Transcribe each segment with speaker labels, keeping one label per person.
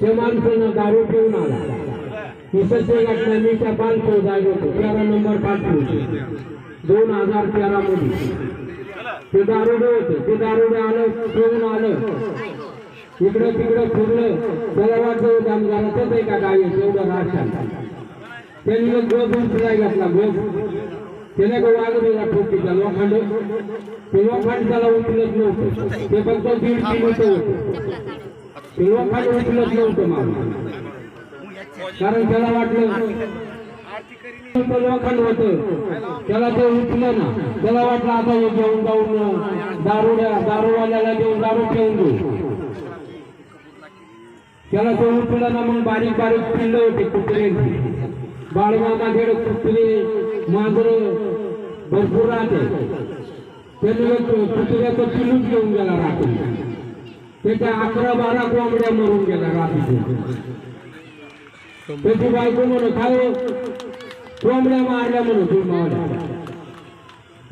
Speaker 1: ते माणसानं दारू पिऊन आला. ही सत्य घटना मी त्या पालखो जागे होतो. तेरा नंबर पालखो दोन हजार तेरा मध्ये. ते दारुडे होते. ते दारुडे आलं पिऊन आलं. इकडं तिकडं फिरलं. त्याला वाटलं कामगारातच आहे का काय एवढं राशन त्यांनी मग गोप उचलाय घातला गोप त्याने का वागलेला ठोकीचा लोखंड. ते लोखंड त्याला उचलत नव्हतं. ते फक्त दीड किलोचं होतं. ते लोखंड उचलत नव्हतं कारण त्याला वाटलं लोखंड होतं. त्याला ते उचलं ना. त्याला वाटलं आता हे घेऊन जाऊन दारुड्या दारूवाल्याला देऊन दारू ठेवून देऊ. त्याला तो उचलं ना मग बारीक बारीक पिल्लं होते कुत्र्यांची बाळमामाकडे कुत्रे मांजर भरपूर राहते. त्यांनी कुत्र्याचं पिलूच घेऊन गेला रात्री. त्याच्या अकरा बारा कोंबड्या मरून गेल्या रात्री त्याची बायको म्हणून काय हो, कोंबड्या मारल्या म्हणून तू मारल्या.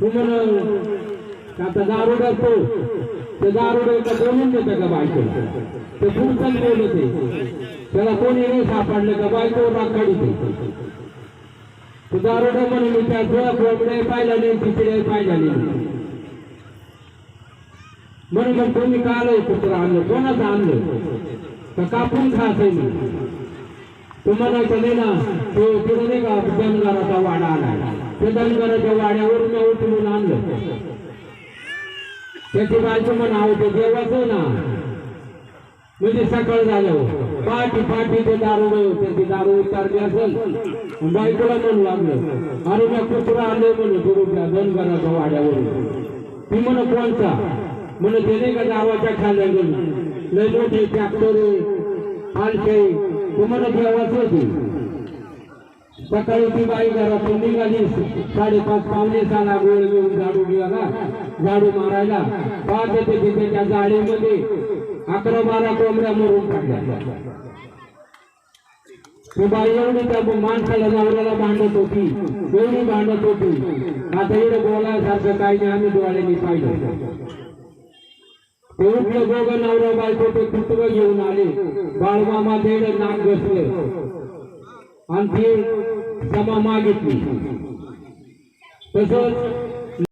Speaker 1: तू म्हण आता दारू तो ते दारू का बोलून देते का बायको ते पुढचं बोलत आहे. त्याला कोणी नाही सापडलं का बायको राखाडी ते दारोडा म्हणून मी त्या डोळा कोंबड्या पाहिला नाही तिकडे पाहिला नाही. बरोबर कोणी का आलंय? कुत्र आणलं कोणाचं आणलं तर कापून खायचंय मी? तू म्हणायचं नाही ना? तो तिकडे नाही का? धनगराचा वाडा आला ते धनगराच्या वाड्यावर मी उचलून आणलं. त्याची बायचं म्हणा ते देवाचं ना. म्हणजे सकाळ झालं. पाठी पाठी ते दारू त्याची दारू उतारली असेल. बायकोला म्हणू लागलं अरे मी कुत्रा आले म्हणून. दुरुपया धनगराच्या वाड्यावर ती म्हण कोणचा? म्हणून त्याने का गावाच्या खाल्या गेली. लय मोठे ट्रॅक्टर पालखे तू म्हण होती. सकाळी ती बाई घरातून निघाली. साडेपाच पावणे साला गोळ घेऊन झाडू गेला. झाडू मारायला. पाहत येते तिथे त्या जाळीमध्ये अकरा बारा कोंबड्या मरून टाकल्या. ती बाई एवढी त्या माणसाला नवऱ्याला भांडत होती. एवढी भांडत होती. आता एवढं बोलायसारखं काही नाही. आम्ही डोळ्यांनी पाहिलं. पवित्र उठलं दोघं नवरा बायको ते कुत्र घेऊन आले. बाळमामा देड नाक बसले आणि ती क्षमा मागितली. तसंच